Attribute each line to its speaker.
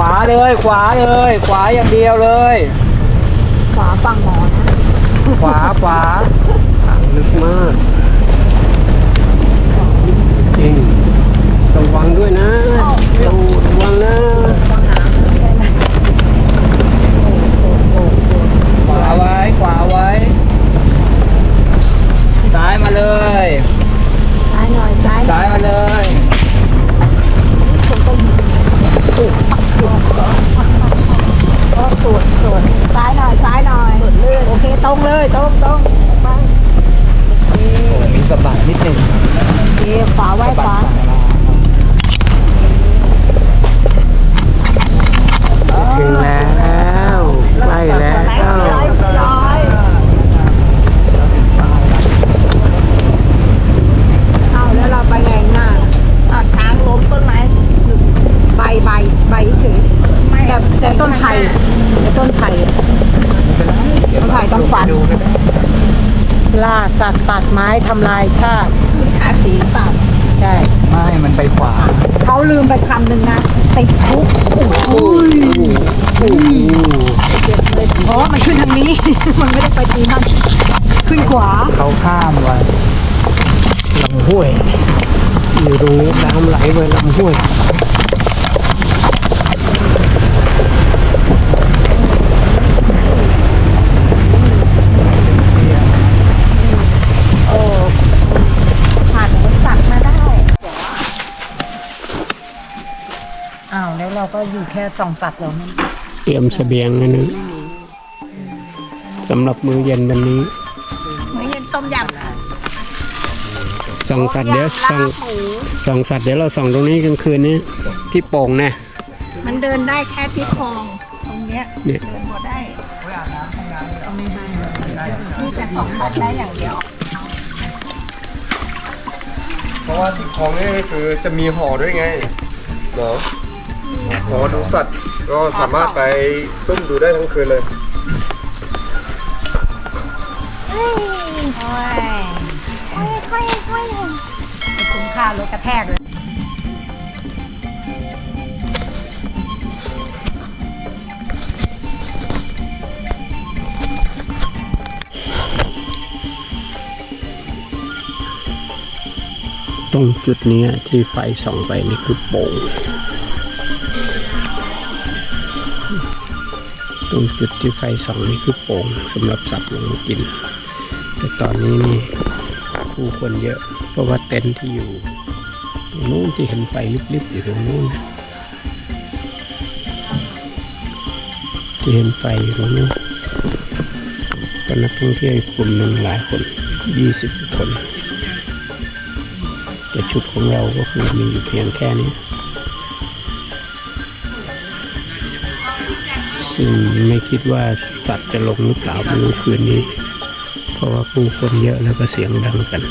Speaker 1: วาเลย ขวาเลย ขวาอย่างเดียวเลย
Speaker 2: ขวาฝั่งหมอนะ
Speaker 1: ขวาขวา
Speaker 3: ลึกมากจริงระวังด้วยนะระวังนะ
Speaker 1: ขวาไว้ ขวาไว้ ซ้ายมาเลย
Speaker 2: ซ้ายหน่อยซ้ายหน่
Speaker 1: ซ้า
Speaker 2: อย
Speaker 1: ยมาเลย
Speaker 2: คนก็ยิงก็ตรวจตรวจซ้ายหน่อยซ้ายหน่อยโอเคต รงเลยตรงตรงไปโอเค
Speaker 1: โอ้มีสะบัดนิดหนึ่ง
Speaker 2: โอเคขวาไว้
Speaker 1: สะบั
Speaker 2: ข
Speaker 1: ด
Speaker 2: วา
Speaker 1: สายลา
Speaker 3: ถึงแล้วใกล้แล้ว
Speaker 2: ร้อยร้อยเอาแล้วเราไปไงหน้าอะทางล้มต้นไม้ใบใบใบเฉยแต่แต่ต้นไผ่แต่ต้นไผ่
Speaker 1: เดี๋ยว
Speaker 2: ถ่ายต้องฝัน
Speaker 1: ดูก็ได้
Speaker 2: ล่าสัตว์ตัดไม้ทำลายชาติมีทาสีเปล่าใช่
Speaker 1: ไม่ มันไปขวา
Speaker 2: เขาลืมไปคำหนึ่งนะติดคุกโอ้ย
Speaker 3: โอ้โห
Speaker 2: เจ็บเลยอ๋อมันขึ้นทางนี้ มันไม่ได้ไปทีนั่นขึ้นขวา
Speaker 1: เขาข้ามไว้
Speaker 3: ลำห้วยอยู่ตรงนี้น้ำไหลไปลำห้วย
Speaker 2: โอ้ผ่านอุปสรรคมาได้อ้าว แล้วเราก็อยู่แค่สองสัตว์แล้วนั่น
Speaker 3: เตรียมเสบียงนะนะสำหรับมื้อเย็นวันนี้
Speaker 2: มื้อเย็นต้มยำ
Speaker 3: ส่องสัตว์เดี๋ยวส่องส่องสัตว์เดี๋ยวเราส่องตรงนี้กลางคืนนี้ที่โป่งนะ
Speaker 2: มันเดินได้แค่ที่คลองตรงเนี้ย
Speaker 3: เนี่ย
Speaker 2: เดินบ่ได้ก็ไม่ให้มีแต่ของสัตว์ได้อย่างเดียว
Speaker 4: เพราะว่าที่คลองนี่คือจะมีห่อด้วยไงเนาะ หอดูสัตว์ก็สามารถไปซุ่มดูได้ทั้งคืนเลย
Speaker 2: โอ้ยค่อยค่อยคุ้มค่ารถกระแทกเลย
Speaker 3: ตรงจุดนี้ที่ไฟส่องไปนี่คือโป่ง ตรงจุดที่ไฟส่องนี่คือโป่งสำหรับสัตว์ลงกิน แต่ตอนนี้นี่ผู้คนเยอะ เพราะว่าเต็นท์ที่อยู่ตรงนู้นที่เห็นไฟลิบๆอยู่ตรงนู้นที่เห็นไฟอยู่ตรงนู้นก็นักท่องเที่ยวกลุ่มหนึ่งหลายคนยี่สิบคนแต่ชุดของเราก็คือมีอยู่เพียงแค่นี้ ซึ่งไม่คิดว่าสัตว์จะลงหรือเปล่าในคืนนี้ เพราะว่าผู้คนเยอะแล้วก็เสียงดังกัน